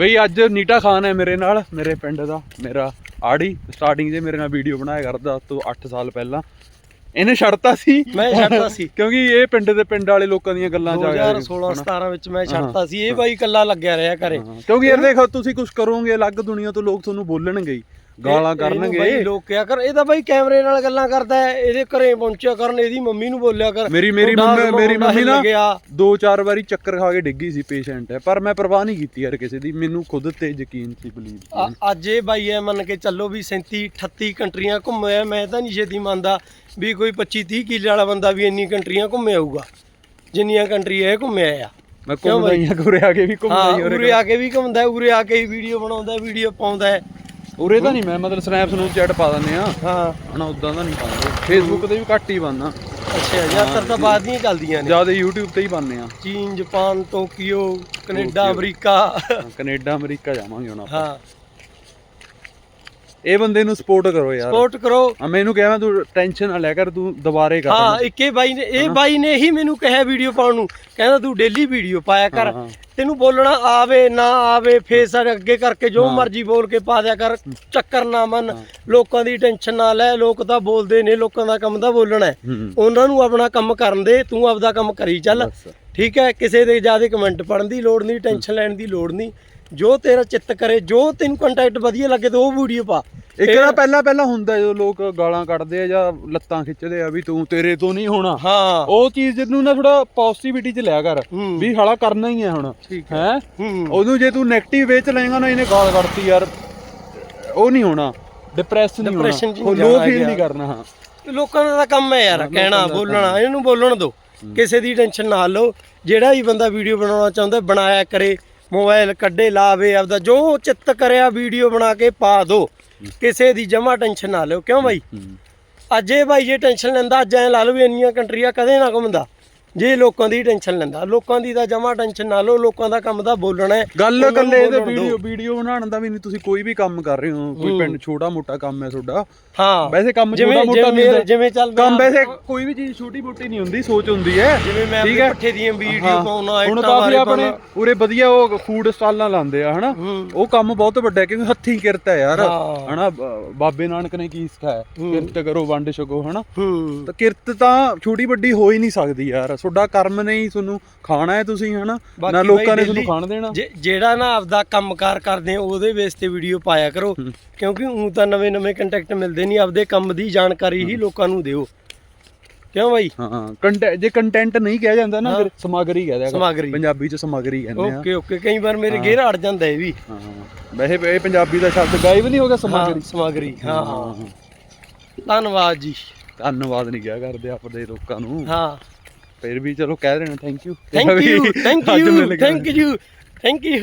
ਬਈ ਅੱਜ ਨੀਟਾ ਖਾਨ ਹੈ ਮੇਰੇ ਨਾਲ ਮੇਰੇ ਪਿੰਡ ਦਾ ਮੇਰਾ ਆੜੀ ਸਟਾਰਟਿੰਗ 'ਚ ਮੇਰੇ ਨਾਲ ਵੀਡੀਓ ਬਣਾਇਆ ਕਰਦਾ ਤੋਂ 8 ਸਾਲ ਪਹਿਲਾਂ। ਇਹਨੇ ਛੱਡਤਾ ਸੀ। ਮੈਂ ਛੱਡਤਾ ਸੀ। ਕਿਉਂਕਿ ਇਹ ਪਿੰਡ ਦੇ ਪਿੰਡ ਵਾਲੇ ਲੋਕਾਂ ਦੀਆਂ ਗੱਲਾਂ ਗਿਆ 2016 17 ਵਿੱਚ ਮੈਂ ਛੱਡਤਾ ਸੀ। ਇਹ ਬਾਈ ਇਕੱਲਾ ਲੱਗਿਆ ਰਿਹਾ ਘਰੇ। ਕਿਉਂਕਿ ਯਾਰ ਦੇਖੋ ਤੁਸੀਂ ਕੁਝ ਕਰੋਗੇ ਅਲੱਗ ਦੁਨੀਆ ਤੋਂ ਲੋਕ ਤੁਹਾਨੂੰ ਬੋਲਣਗੇ ਗਾਲਾਂ ਕਰਨਗੇ। ਲੋਕ ਕਿਆ ਕਰ ਇਹ ਤਾਂ ਬਾਈ ਕੈਮਰੇ ਨਾਲ ਗੱਲਾਂ ਕਰਦਾ ਹੈ ਇਹਦੇ ਘਰੇ ਪਹੁੰਚਿਆ ਕਰਨ ਇਹਦੀ ਮੰਮੀ ਨੂੰ ਬੋਲਿਆ ਕਰ। ਮੇਰੀ ਮੇਰੀ ਮੇਰੀ ਮੰਮੀ ਨਾ। ਦੋ ਚਾਰ ਵਾਰੀ ਚੱਕਰ ਖਾ ਕੇ ਡਿੱਗੀ ਸੀ ਪੇਸ਼ੈਂਟ ਹੈ ਪਰ ਮੈਂ ਪਰਵਾਹ ਨਹੀਂ ਕੀਤੀ ਯਾਰ ਕਿਸੇ ਦੀ ਮੈਨੂੰ ਖੁਦ ਤੇ ਯਕੀਨ ਸੀ ਬਲੀਵ ਅੱਜ ਇਹ ਬਾਈ ਐ ਮੰਨ ਕੇ ਚੱਲੋ ਵੀ 37 38 ਕੰਟਰੀਆਂ ਘੁੰਮਿਆ ਮੈਂ ਤਾਂ ਨਹੀਂ ਛੇਤੀ ਮੰਨਦਾ ਵੀ ਕੋਈ 25 30 ਕਿੱਲੇ ਵਾਲਾ ਬੰਦਾ ਵੀ ਇੰਨੀ ਕੰਟਰੀਆਂ ਘੁੰਮੇ ਆਊਗਾ ਜਿੰਨੀਆਂ ਕੰਟਰੀਆਂ ਇਹ ਘੁੰਮਿਆ ਆ। ਮੈਂ ਘੁੰਮਦਾ ਹੀ ਆ ਆ ਕੇ ਵੀ ਘੁੰਮਦਾ ਹਾਂ ਹੀ ਉਰੇ ਆ ਕੇ ਵੀ ਘੁੰਮਦਾ ਹੈ, ਉਰੇ ਆ ਕੇ ਵੀਡੀਓ ਬਣਾਉਂਦਾ ਵੀਡੀਓ ਪਾਉਂਦਾ ਹੈ। ਉਰੇ ਤਾਂ ਨਹੀਂ ਮੈਂ ਮਤਲਬ ਸਨੈਪ ਨੂੰ ਚੈਟ ਪਾ ਦਿੰਦੇ ਆ ਹਾਂ। ਹਣਾ ਉਦਾਂ ਦਾ ਨਹੀਂ ਪਾਉਂਦੇ। ਫੇਸਬੁੱਕ ਤੇ ਵੀ ਘੱਟ ਹੀ ਪਾਉਂਦਾ ਅੱਛਾ ਜ਼ਿਆਦਾਤਰ ਤਾਂ ਬਾਅਦ ਦੀਆਂ ਚੱਲਦੀਆਂ ਨੇ। ਜ਼ਿਆਦਾ YouTube ਤੇ ਹੀ ਪਾਉਂਦੇ ਆ ਚੀਨ Japan Tokyo Canada America Canada America ਜਾਵਾਂਗੇ ਹੁਣ ਆਪਾਂ। ਹਾਂ। ਇਹ ਬੰਦੇ ਨੂੰ ਸਪੋਰਟ ਕਰੋ ਯਾਰ। ਸਪੋਰਟ ਕਰੋ। ਮੈਨੂੰ ਕਹਿਵਾ ਤੂੰ ਟੈਨਸ਼ਨ ਨਾ ਲੈ ਕਰ ਤੂੰ ਦੁਬਾਰੇ ਕਰ। ਹਾਂ ਇੱਕੇ ਬਾਈ ਨੇ ਇਹ ਬਾਈ ਨੇ ਹੀ ਮੈਨੂੰ ਕਿਹਾ ਵੀਡੀਓ ਪਾਉਣ ਨੂੰ। ਕਹਿੰਦਾ ਤੂੰ ਡੇਲੀ ਵੀਡੀਓ ਪਾਇਆ ਕਰ। ਹਾਂ। ਤੈਨੂੰ ਬੋਲਣਾ ਆਵੇ ਨਾ ਆਵੇ ਫੇਸ ਅੱਗੇ ਕਰਕੇ ਜੋ ਮਰਜ਼ੀ ਬੋਲ ਕੇ ਪਾ ਦਿਆ ਕਰ। ਚੱਕਰ ਨਾ ਮੰਨ। ਲੋਕਾਂ ਦੀ ਟੈਨਸ਼ਨ ਨਾ ਲੈ। ਲੋਕ ਤਾਂ ਬੋਲਦੇ ਨੇ ਲੋਕਾਂ ਦਾ ਕੰਮ ਤਾਂ ਬੋਲਣਾ ਹੈ। ਹੂੰ। ਉਹਨਾਂ ਨੂੰ ਆਪਣਾ ਕੰਮ ਕਰਨ ਦੇ ਤੂੰ ਆਪਦਾ ਕੰਮ ਕਰੀ ਚੱਲ। ਬਸ। ਠੀਕ ਹੈ ਕਿਸੇ ਦੇ ਜ਼ਿਆਦਾ ਕਮੈਂਟ ਪੜਨ ਦੀ ਲੋੜ ਨਹੀਂ ਟੈਨਸ਼ਨ ਲੈਣ ਦੀ ਲੋੜ ਨਹੀਂ। ਜੋ ਤੇਰਾ ਚਿੱਤ ਕਰੇ ਜੋ ਤੈਨੂੰ ਕੰਟੈਕਟ ਵਧੀਆ ਲੱਗੇ ਤੇ ਉਹ ਵੀਡੀਓ ਪਾ। ਇੱਕ ਤਾਂ ਪਹਿਲਾਂ ਪਹਿਲਾਂ ਹੁੰਦਾ ਜਦੋਂ ਲੋਕ ਗਾਲਾਂ ਕੱਢਦੇ ਆ ਜਾਂ ਲੱਤਾਂ ਖਿੱਚਦੇ ਆ ਵੀ ਤੂੰ ਤੇਰੇ ਤੋਂ ਨਹੀਂ ਹੋਣਾ। ਹਾਂ। ਉਹ ਚੀਜ਼ ਨੂੰ ਨਾ ਥੋੜਾ ਪੋਜ਼ਿਟਿਵਿਟੀ ਚ ਲਿਆ ਕਰ। ਵੀ ਹਾਲਾ ਕਰਨਾ ਹੀ ਹੈ ਹੁਣ ਹੈ? ਉਹਨੂੰ ਜੇ ਤੂੰ 네ਗੇਟਿਵ ਵੇ ਚ ਲਏਗਾ ਨਾ ਇਹਨੇ ਗਾਲ ਕੱਢਤੀ ਯਾਰ। ਉਹ ਨਹੀਂ ਹੋਣਾ। ਡਿਪਰੈਸ਼ਨ ਨਹੀਂ ਹੋਣਾ। Low feel. ਨਹੀਂ ਕਰਨਾ ਹਾਂ। ਲੋਕਾਂ ਦਾ ਕੰਮ ਹੈ ਯਾਰ ਕਹਿਣਾ ਬੋਲਣਾ ਇਹਨੂੰ ਬੋਲਣ ਦਿਓ। ਕਿਸੇ ਦੀ ਟੈਨਸ਼ਨ ਨਾ ਲਓ। ਜਿਹੜਾ ਵੀ ਬੰਦਾ ਵੀਡੀਓ ਬਣਾਉਣਾ ਚਾਹੁੰਦਾ ਬਣਾਇਆ ਕਰੇ। ਮੋਬਾਈਲ ਕੱਢੇ ਲਾਵੇ ਆਪਦਾ ਜੋ ਚਿੱਤ ਕਰਿਆ ਵੀਡੀਓ ਬਣਾ ਕੇ ਪਾ ਦੋ। ਕਿਸੇ ਦੀ ਜਮਾ ਟੈਨਸ਼ਨ ਨਾ ਲਿਓ। ਕਿਉਂ ਬਾਈ? ਅੱਜ ਬਾਈ ਜੇ ਟੈਨਸ਼ਨ ਲੈਂਦਾ ਅੱਜ ਐ ਲਾ ਲਓ ਵੀ ਇੰਨੀਆਂ ਕੰਟਰੀਆਂ ਕਦੇ ਨਾ ਘੁੰਮਦਾ। ਜੇ ਲੋਕਾਂ ਦੀ ਟੈਨਸ਼ਨ ਲੈਂਦਾ ਲੋਕਾਂ ਦੀ ਤਾਂ ਜਮਾ ਟੈਨਸ਼ਨ ਨਾ ਲਓ ਲੋਕਾਂ ਦਾ ਕੰਮ ਤਾਂ ਬੋਲਣਾ ਹੈ। ਗੱਲ ਉਹਨਾਂ ਨੂੰ ਕੱਲੇ ਇਹਦੇ ਬੋਲਣ ਦਿਓ। ਵੀਡੀਓ ਵੀਡੀਓ ਬਣਾਉਣ ਦਾ ਵੀ ਨਹੀਂ ਤੁਸੀਂ ਕੋਈ ਵੀ ਕੰਮ ਕਰ ਰਹੇ ਹੋ ਕੋਈ ਪਿੰਡ ਛੋਟਾ ਮੋਟਾ ਕੰਮ ਹੈ ਤੁਹਾਡਾ। ਹਾਂ। ਵੈਸੇ ਕੰਮ ਜਿਵੇਂ- ਛੋਟਾ ਮੋਟਾ ਨਹੀਂ ਜਿਵੇਂ- ਹੁੰਦਾ। ਜਿਵੇਂ ਚੱਲ ਕੰਮ ਮੈਂ- ਵੈਸੇ ਕੋਈ ਵੀ ਚੀਜ਼ ਛੋਟੀ ਮੋਟੀ ਨਹੀਂ ਹੁੰਦੀ ਸੋਚ ਹੁੰਦੀ ਹੈ। ਜਿਵੇਂ ਮੈਂ ਆਪਣੇ ਪੱਠੇ ਦੀਆਂ ਵੀਡੀਓ ਹਾਂ। ਪਾਉਣਾ ਹੁਣ ਕਾਫੀ ਬਾਰੇ ਆਪਣੇ ਪਾਉਣਾ। ਉਰੇ ਵਧੀਆ ਉਹ ਫੂਡ ਸਟਾਲਾਂ ਲਾਉਂਦੇ ਆ ਹਨਾ? ਹੂੰ। ਉਹ ਕੰਮ ਬਹੁਤ ਵੱਡਾ ਹੈ ਕਿਉਂਕਿ ਹੱਥੀਂ ਕਿਰਤ ਹੈ ਯਾਰ। ਹਾਂ। ਹਨਾ? ਬ- ਬਾਬੇ ਨਾਨਕ ਨੇ ਕੀ ਸਿਖਾਇਆ? ਕਿਰਤ ਕਰੋ ਵੰਡ ਛਕੋ ਹਨਾ? ਹੂੰ। ਤਾਂ ਕਿਰਤ ਤਾਂ ਛੋਟੀ ਵੱਡੀ ਹੋ ਹੀ ਨਹੀਂ ਸਕਦੀ ਯਾਰ। ਤੁਹਾਡਾ ਕਰਮ ਨੇ ਹੀ ਤੁਹਾਨੂੰ ਖਾਣਾ ਹੈ ਤੁਸੀਂ ਹਨਾ? ਨਾ ਬਾਕੀ ਲੋਕਾਂ ਬਾਈ ਨੇ ਤੁਹਾਨੂੰ daily ਖਾਣ ਦੇਣਾ। ਜੇ- ਜਿਹੜਾ ਨਾ ਆਪਦਾ ਕੰਮਕਾਰ ਕਰਦੇ ਆ ਉਹਦੇ ਬੇਸ ਤੇ ਵੀਡੀਓ ਪਾਇਆ ਕਰੋ। ਕਿਉਂਕਿ ਉਹ ਤਾਂ ਨਵੇਂ ਨਵੇਂ ਕੰਟੈਕਟ ਮਿਲਦੇ ਨਹੀਂ ਆਪਦੇ ਕੰਮ ਦੀ ਜਾਣਕਾਰੀ ਹੀ ਲੋਕਾਂ ਨੂੰ ਦਿਓ। ਕਿਉਂ ਬਾਈ? ਹਾਂ ਜੇ ਕੰਟੈਂਟ ਨਹੀਂ ਕਿਹਾ ਜਾਂਦਾ ਨਾ ਫਿਰ ਸਮਗਰੀ ਕਹਿ ਦਿਆ ਕਰੋ। ਸਮੱਗਰੀ। ਪੰਜਾਬੀ ਚ ਸਮਗਰੀ ਕਹਿੰਦੇ ਆ। Okay okay. ਕਈ ਵਾਰ ਮੇਰੇ ਗੇਰ ਅੜ ਜਾਂਦਾ ਇਹ ਵੀ। ਹਾਂ। ਵੈਸੇ ਇਹ ਪੰਜਾਬੀ ਦਾ ਸ਼ਬਦ ਗਾਇਬ ਨਹੀਂ ਹੋ ਗਿਆ ਸਮਗਰੀ? ਸਮਗਰੀ। ਹਾਂ ਹਾਂ। ਧੰਨਵਾਦ ਜੀ। ਧੰਨਵਾਦ ਨਹੀਂ ਕਿਹਾ ਕਰਦੇ ਆਪਣੇ ਲੋਕਾਂ ਨੂੰ। ਹਾਂ। ਫਿਰ ਵੀ ਚਲੋ ਕਹਿ ਰਹੇ ਨੇ thank you thank you thank you thank you thank you